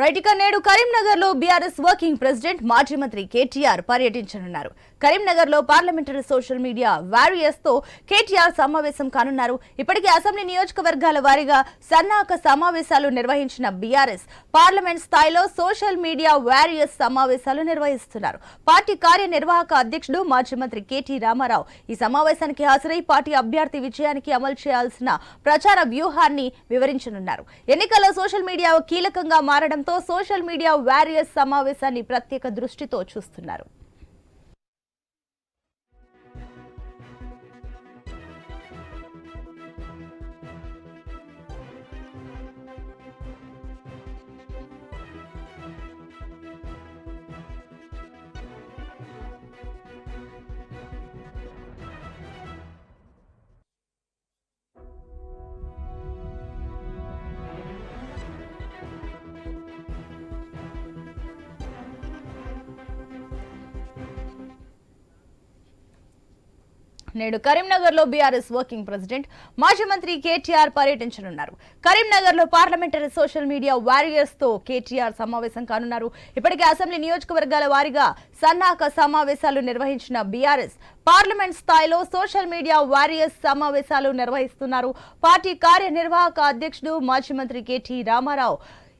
Right ఇక నేడు కరీంనగర్లో బీఆర్ఎస్ వర్కింగ్ ప్రెసిడెంట్ మాజీ మంత్రి కేటీఆర్ పర్యటించనున్నారు. కరీంనగర్లో పార్లమెంటరీ సోషల్ మీడియా వారియర్స్తో కేటీఆర్ సమావేశం కానున్నారు. ఇప్పటికే అసెంబ్లీ నియోజకవర్గాల వారీగా సన్నాహక సమావేశాలు నిర్వహించిన బీఆర్ఎస్ పార్లమెంట్ స్థాయిలో సోషల్ మీడియా వారియర్స్ సమావేశాలు నిర్వహిస్తున్నారు. పార్టీ కార్యనిర్వాహక అధ్యక్షుడు మాజీ మంత్రి కేటీ రామారావు ఈ సమావేశానికి హాజరై పార్టీ అభ్యర్థి విజయానికి అమలు చేయాల్సిన ప్రచార వ్యూహాన్ని వివరించనున్నారు. ఎన్నికల్లో సోషల్ మీడియా కీలకంగా మారడంతో సోషల్ మీడియా వారియర్స్ సమావేశాన్ని ప్రత్యేక దృష్టితో చూస్తున్నారు. నేడు కరీంనగర్లో బీఆర్ఎస్ వర్కింగ్ ప్రెసిడెంట్ మాజీ మంత్రి కేటీఆర్ పర్యటించనున్నారు. కరీంనగర్లో పార్లమెంటరీ సోషల్ మీడియా వారియర్స్తో కేటీఆర్ సమావేశం కానున్నారు. ఇప్పటికే అసెంబ్లీ నియోజకవర్గాల వారీగా సన్నాహక సమావేశాలు నిర్వహించిన బీఆర్ఎస్ పార్లమెంట్ స్థాయిలో సోషల్ మీడియా వారియర్స్ సమావేశాలు నిర్వహిస్తున్నారు. పార్టీ కార్యనిర్వాహక అధ్యక్షుడు మాజీ మంత్రి కేటీ రామారావు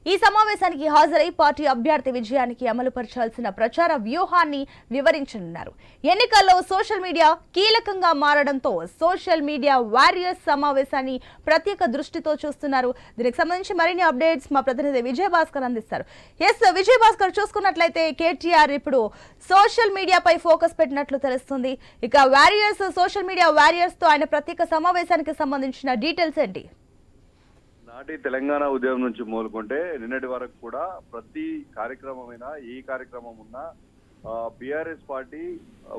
ఈ సమావేశానికి హాజరై పార్టీ అభ్యర్థి విజయానికి అమలుపరచాల్సిన ప్రచార వ్యూహాన్ని వివరించనున్నారు. ఎన్నికల్లో సోషల్ మీడియా కీలకంగా మారడంతో సోషల్ మీడియా వారియర్స్ సమావేశాన్ని ప్రత్యేక దృష్టితో చూస్తున్నారు. దీనికి సంబంధించి మరిన్ని అప్డేట్స్ మా ప్రతినిధి విజయ్ భాస్కర్ అందిస్తారు. ఎస్ విజయ్ భాస్కర్ చూసుకున్నట్లయితే కేటీఆర్ ఇప్పుడు సోషల్ మీడియాపై ఫోకస్ పెట్టినట్లు తెలుస్తుంది. ఇక వారియర్స్ సోషల్ మీడియా వారియర్స్తో ఆయన ప్రత్యేక సమావేశానికి సంబంధించిన డీటెయిల్స్ ఏంటి? నాటి తెలంగాణ ఉద్యమం నుంచి మొదలుకుంటే నిన్నటి వరకు కూడా ప్రతి కార్యక్రమమైనా ఏ కార్యక్రమం ఉన్నా బీఆర్ఎస్ పార్టీ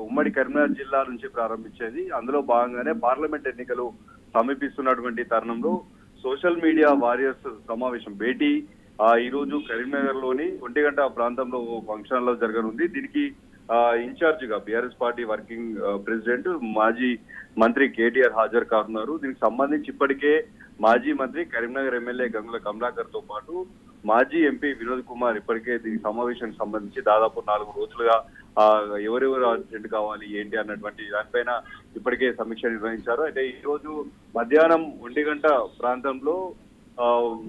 ఉమ్మడి కరీంనగర్ జిల్లా నుంచి ప్రారంభించేది. అందులో భాగంగానే పార్లమెంట్ ఎన్నికలు సమీపిస్తున్నటువంటి తరుణంలో సోషల్ మీడియా వారియర్స్ సమావేశం భేటీ ఈ రోజు కరీంనగర్లోని ఒంటిగంట ప్రాంతంలో ఫంక్షన్లో జరగనుంది. దీనికి ఇన్ఛార్జ్గా బీఆర్ఎస్ పార్టీ వర్కింగ్ ప్రెసిడెంట్ మాజీ మంత్రి కేటీఆర్ హాజరు కానున్నారు. దీనికి సంబంధించి ఇప్పటికే మాజీ మంత్రి కరీంనగర్ ఎమ్మెల్యే గంగుల కమలాకర్తో పాటు మాజీ ఎంపీ వినోద్ కుమార్ ఇప్పటికే దీని సమావేశానికి సంబంధించి దాదాపు నాలుగు రోజులుగా ఆ, ఎవరెవరు అర్జెంట్ కావాలి ఏంటి అన్నటువంటి దానిపైన ఇప్పటికే సమీక్ష నిర్వహించారు. అయితే ఈ రోజు మధ్యాహ్నం ఒంటి గంట ప్రాంతంలో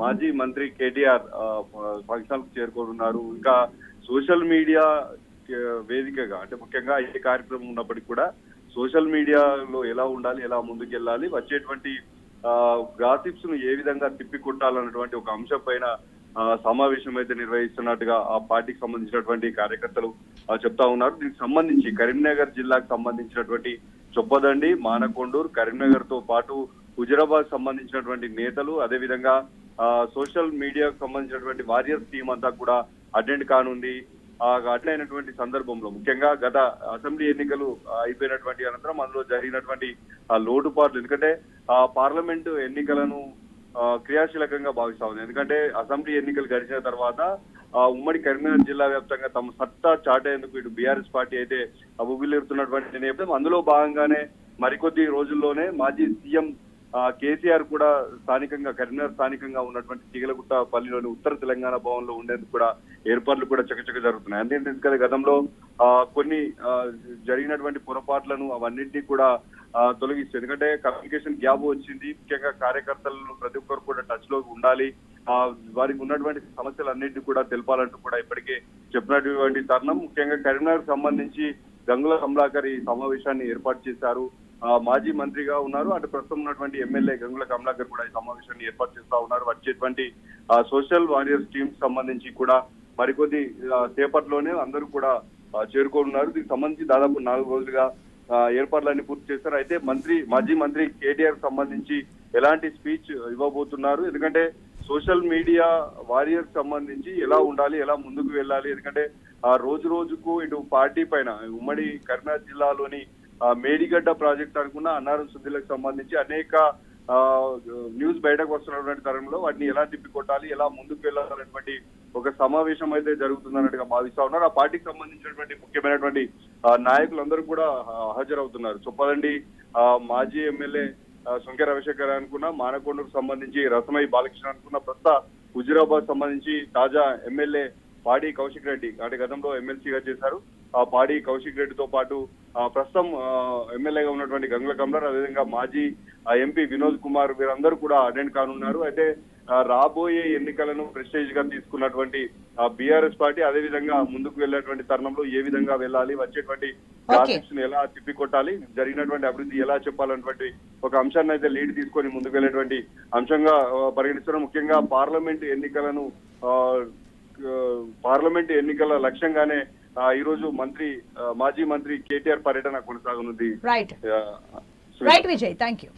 మాజీ మంత్రి కేటీఆర్ ఫంక్షన్ చేరుకోనున్నారు. ఇంకా సోషల్ మీడియా వేదికగా అంటే ముఖ్యంగా ఏ కార్యక్రమం ఉన్నప్పటికీ కూడా సోషల్ మీడియాలో ఎలా ఉండాలి ఎలా ముందుకెళ్ళాలి వచ్చేటువంటి గాసిప్స్ను ఏ విధంగా తిప్పికొట్టాలన్నటువంటి ఒక అంశం పైన సమావేశం అయితే నిర్వహిస్తున్నట్టుగా ఆ పార్టీకి సంబంధించినటువంటి కార్యకర్తలు చెప్తా ఉన్నారు. దీనికి సంబంధించి కరీంనగర్ జిల్లాకు సంబంధించినటువంటి చొప్పదండి మానకొండూరు కరీంనగర్తో పాటు హుజరాబాద్ సంబంధించినటువంటి నేతలు అదేవిధంగా సోషల్ మీడియాకు సంబంధించినటువంటి వారియర్స్ టీం అంతా కూడా అటెండ్ కానుంది. ఆ సందర్భంలో ముఖ్యంగా గత అసెంబ్లీ ఎన్నికలు అయిపోయినటువంటి అనంతరం అందులో జరిగినటువంటి ఆ లోటుపాట్లు. ఎందుకంటే ఆ పార్లమెంటు ఎన్నికలను క్రియాశీలకంగా భావిస్తా ఉంది. ఎందుకంటే అసెంబ్లీ ఎన్నికలు గడిచిన తర్వాత ఆ, ఉమ్మడి కరీంనగర్ జిల్లా వ్యాప్తంగా తమ సత్తా చాటేందుకు ఇటు బీఆర్ఎస్ పార్టీ అయితే ఉబిలిరుతున్నటువంటి నేపథ్యం. అందులో భాగంగానే మరికొద్ది రోజుల్లోనే మాజీ సీఎం కేసీఆర్ కూడా స్థానికంగా కరీంనగర్ స్థానికంగా ఉన్నటువంటి చీగలగుట్ట పల్లిలోని ఉత్తర తెలంగాణ భవన్లో ఉండేందుకు కూడా ఏర్పాట్లు కూడా చకచక జరుగుతున్నాయి. అంటే ఎందుకంటే గతంలో ఆ, కొన్ని జరిగినటువంటి పొరపాట్లను అవన్నింటినీ కూడా తొలగిస్తుంది ఎందుకంటే కమ్యూనికేషన్ గ్యాప్ వచ్చింది. ముఖ్యంగా కార్యకర్తలను ప్రతి ఒక్కరు కూడా టచ్లో ఉండాలి. ఆ, వారికి ఉన్నటువంటి సమస్యలన్నింటినీ కూడా తెలపాలంటూ కూడా ఇప్పటికే చెప్పినటువంటి తరుణం. ముఖ్యంగా కరీంనగర్ సంబంధించి గంగుల కమలాకర్ ఈ సమావేశాన్ని ఏర్పాటు చేశారు. మాజీ మంత్రిగా ఉన్నారు. అటు ప్రస్తుతం ఉన్నటువంటి ఎమ్మెల్యే గంగుల కమలాకర్ కూడా ఈ సమావేశాన్ని ఏర్పాటు చేస్తా ఉన్నారు. వచ్చేటువంటి సోషల్ వారియర్స్ టీమ్ సంబంధించి కూడా మరికొద్ది సేపట్లోనే అందరూ కూడా చేరుకోనున్నారు. దీనికి సంబంధించి దాదాపు నాలుగు రోజులుగా ఏర్పాట్లన్నీ పూర్తి చేశారు అయితే మంత్రి మాజీ మంత్రి కేటీఆర్ సంబంధించి ఎలాంటి స్పీచ్ ఇవ్వబోతున్నారు? ఎందుకంటే సోషల్ మీడియా వారియర్స్ సంబంధించి ఎలా ఉండాలి ఎలా ముందుకు వెళ్ళాలి ఎందుకంటే ఆ రోజు రోజుకు ఇటు పార్టీ పైన ఉమ్మడి కరీంనగర్ జిల్లాలోని మేడిగడ్డ ప్రాజెక్ట్ అనుకున్న అన్నారం శుద్ధిలకు సంబంధించి అనేక ఆ, న్యూస్ బయటకు వస్తున్నటువంటి తరంలో వాటిని ఎలా తిప్పికొట్టాలి ఎలా ముందుకు వెళ్ళాలనేటువంటి ఒక సమావేశం అయితే జరుగుతుందన్నట్టుగా భావిస్తా ఉన్నారు. ఆ పార్టీకి సంబంధించినటువంటి ముఖ్యమైనటువంటి నాయకులందరూ కూడా హాజరవుతున్నారు. చొప్పదండి ఆ, మాజీ ఎమ్మెల్యే శంకర్ సుంకె రవిశేఖర్ అనుకున్న మానకొండకు సంబంధించి రసమై బాలకృష్ణ అనుకున్న ప్రస్తుత హుజురాబాద్ సంబంధించి తాజా ఎమ్మెల్యే పాడి కౌశిక్ రెడ్డి అంటే గతంలో ఎమ్మెల్సీగా చేశారు. ఆ పాడి కౌశిక్ రెడ్డితో పాటు ప్రస్తుతం ఎమ్మెల్యేగా ఉన్నటువంటి గంగుల కమలర్ అదేవిధంగా మాజీ ఎంపీ వినోద్ కుమార్ వీరందరూ కూడా అటెండ్ కానున్నారు. అయితే రాబోయే ఎన్నికలను ప్రెస్టేజ్గా తీసుకున్నటువంటి బీఆర్ఎస్ పార్టీ అదే విధంగా ముందుకు వెళ్ళేటువంటి తరుణంలో ఏ విధంగా వెళ్ళాలి వచ్చేటువంటి ని ఎలా తిప్పికొట్టాలి జరిగినటువంటి అభివృద్ధి ఎలా చెప్పాలన్నటువంటి ఒక అంశాన్ని అయితే లీడ్ తీసుకొని ముందుకు వెళ్ళేటువంటి అంశంగా పరిగణిస్తున్నారు. ముఖ్యంగా పార్లమెంట్ ఎన్నికలను పార్లమెంట్ ఎన్నికల లక్ష్యంగానే ఈ రోజు మంత్రి మాజీ మంత్రి కేటీఆర్ పర్యటన కొనసాగనుంది. Right right Vijay thank you